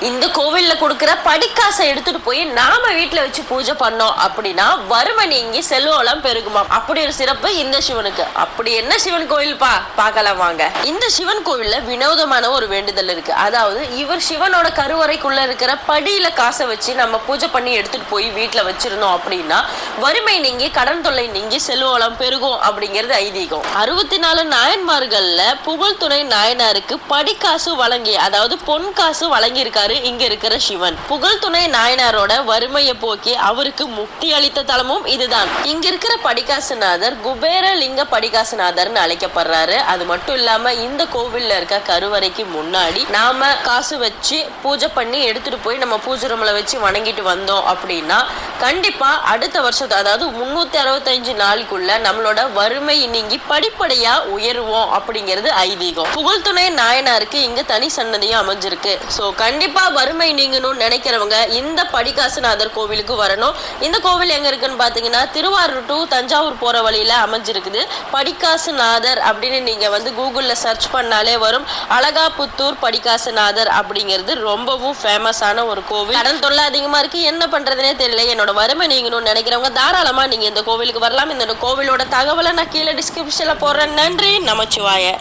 இந்த கோவில்ல கொடுக்கிற படிக்காசை எடுத்துட்டு போய் நாம வீட்டுல வச்சு பூஜை பண்ணோம் அப்படின்னா வறுமை நீங்கி செல்வம் பெருகுமா? அப்படி ஒரு சிறப்பு இந்த சிவனுக்கு. அப்படி என்ன சிவன் கோவில் பா பார்க்கலாம் வாங்க. இந்த சிவன் கோவில்ல வினோதமான ஒரு வேண்டுதல் இருக்கு. அதாவது இவர் சிவனோட கருவறைக்குள்ள இருக்கிற படியில காசை வச்சு நம்ம பூஜை பண்ணி எடுத்துட்டு போய் வீட்டுல வச்சிருந்தோம் அப்படின்னா வறுமை நீங்கி கடன் தொல்லை நீங்கி செல்வம் பெருகும் அப்படிங்கிறது ஐதீகம். அறுபத்தி நாலு நாயன்மார்கள்ல புகழ்துணை நாயனாருக்கு படிக்காசு வழங்கி அதாவது பொன் காசு வழங்கியிருக்காரு இங்க இருக்கிற சிவன். புகழ் துணை நாயனாரோட வறுமையை போக்கி அவருக்கு முக்தி அளித்த தலமும் இதுதான். இங்க இருக்கிற படிகாசுநாதர் குபேர லிங்க படிகாசுநாதர்னு அழைக்கப்படுறாரு. அது மட்டும் இல்லாம இந்த கோவில்ல இருக்க கருவறைக்கு முன்னாடி நாம காசு வச்சு பூஜை பண்ணி எடுத்துட்டு போய் நம்ம பூஜை ரூம்ல வச்சு வணங்கிட்டு வந்தோம் அப்படின்னா கண்டிப்பா அடுத்த வருஷத்து அதாவது முன்னூத்தி அறுபத்தஞ்சு நாளுக்குள்ள நம்மளோட வறுமை நீங்கி படிப்படியா உயருவோம் அப்படிங்கிறது ஐதீகம். புகழ்துணை நாயனாருக்கு இங்க தனி சன்னதியும் அமைஞ்சிருக்கு. சோ கண்டிப்பா வறுமை நீங்கணும்னு நினைக்கிறவங்க இந்த படிகாசுநாதர் கோவிலுக்கு வரணும். இந்த கோவில் எங்க இருக்குன்னு பாத்தீங்கன்னா திருவாரூர் டு தஞ்சாவூர் போற வழியில அமைஞ்சிருக்குது. படிகாசுநாதர் அப்படின்னு நீங்க வந்து கூகுள்ல சர்ச் பண்ணாலே வரும். அழகாபுத்தூர் படிகாசுநாதர் அப்படிங்கிறது ரொம்பவும் ஃபேமஸான ஒரு கோவில். கடன் தொல்லை அதிகமா இருக்கு. என்ன பண்றதுனே தெரியல. என்னோட வறுமை நீங்கணும்னு நினைக்கிறவங்க தாராளமா நீங்க இந்த கோவிலுக்கு வரலாம். இந்த கோவிலோட தகவலை நான் கீழே டிஸ்கிரிப்ஷன்ல போடுறேன். நன்றி நமச்சிவாய.